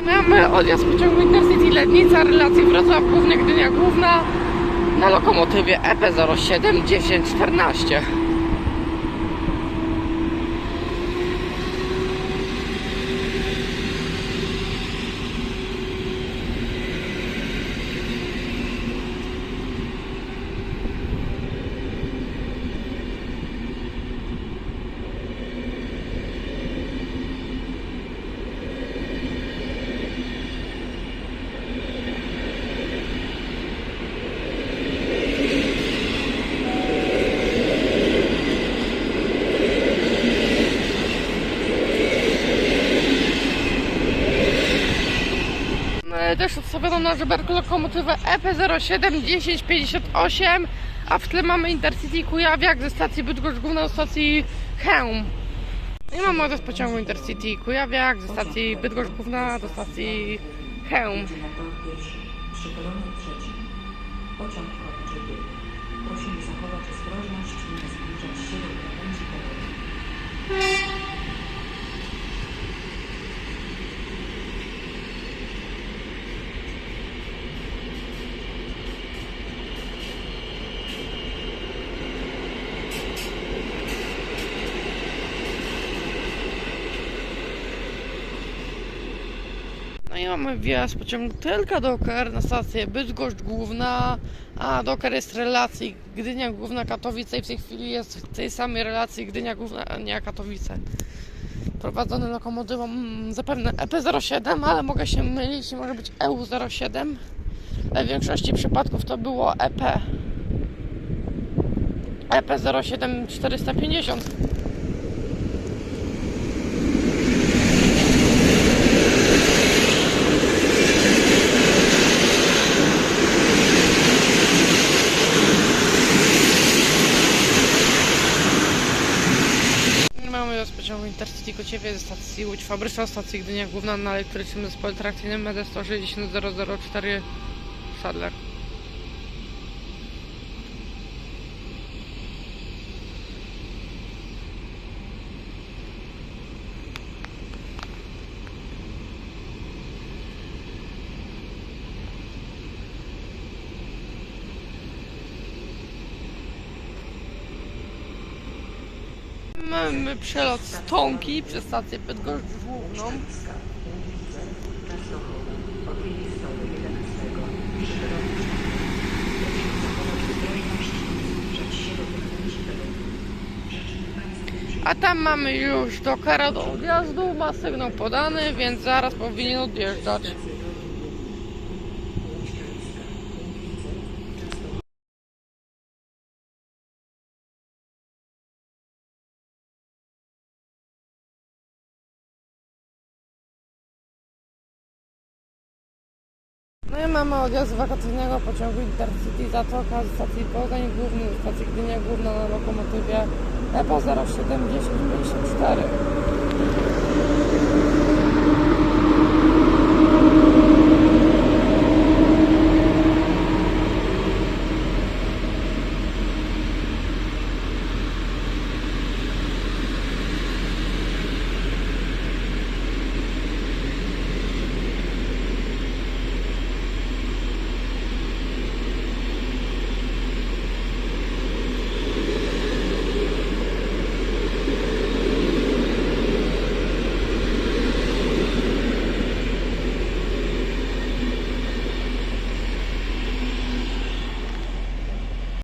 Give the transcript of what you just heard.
Mamy odjazd pociągu Intercity Lednica, relacji Wrocław Główny, Gdynia Główna na lokomotywie E EP07 1014. też odstawioną na żeberku lokomotywę E EP07 1058, a w tle mamy Intercity Kujawiak ze stacji Bydgoszcz Główna do stacji Chełm. I mamy odjazd pociągu Intercity Kujawiak ze stacji Bydgoszcz Główna do stacji Chełm. Przy trzecim. Pociąg bieg. Prosimy zachować ostrożność i nie zbliżać się do i mamy wjazd pociągu Tylka Doker na stację Bydgoszcz Główna, a Doker jest w relacji Gdynia Główna Katowice i w tej chwili jest w tej samej relacji Gdynia Główna, nie Katowice. Prowadzony lokomotywą mm, zapewne EP07, ale mogę się mylić, może być EU07. Ale w większości przypadków to było E EP. EP07 450. Mamy rozpoczęły Intercity Kociewie ze stacji Łódź Fabryczna, stacji Gdynia Główna na elektrycznym zespole trakcyjnym MD 160004 Sadler. Mamy przelot z Tomki przez stację Bydgoszcz Główną. A tam mamy już do kara do odjazdu, ma sygnał podany, więc zaraz powinien odjeżdżać. I mamy odjazd wakacyjnego pociągu Intercity Zatoka z stacji Poznań Główny stacji Gdynia Główna na lokomotywie EPO 071054.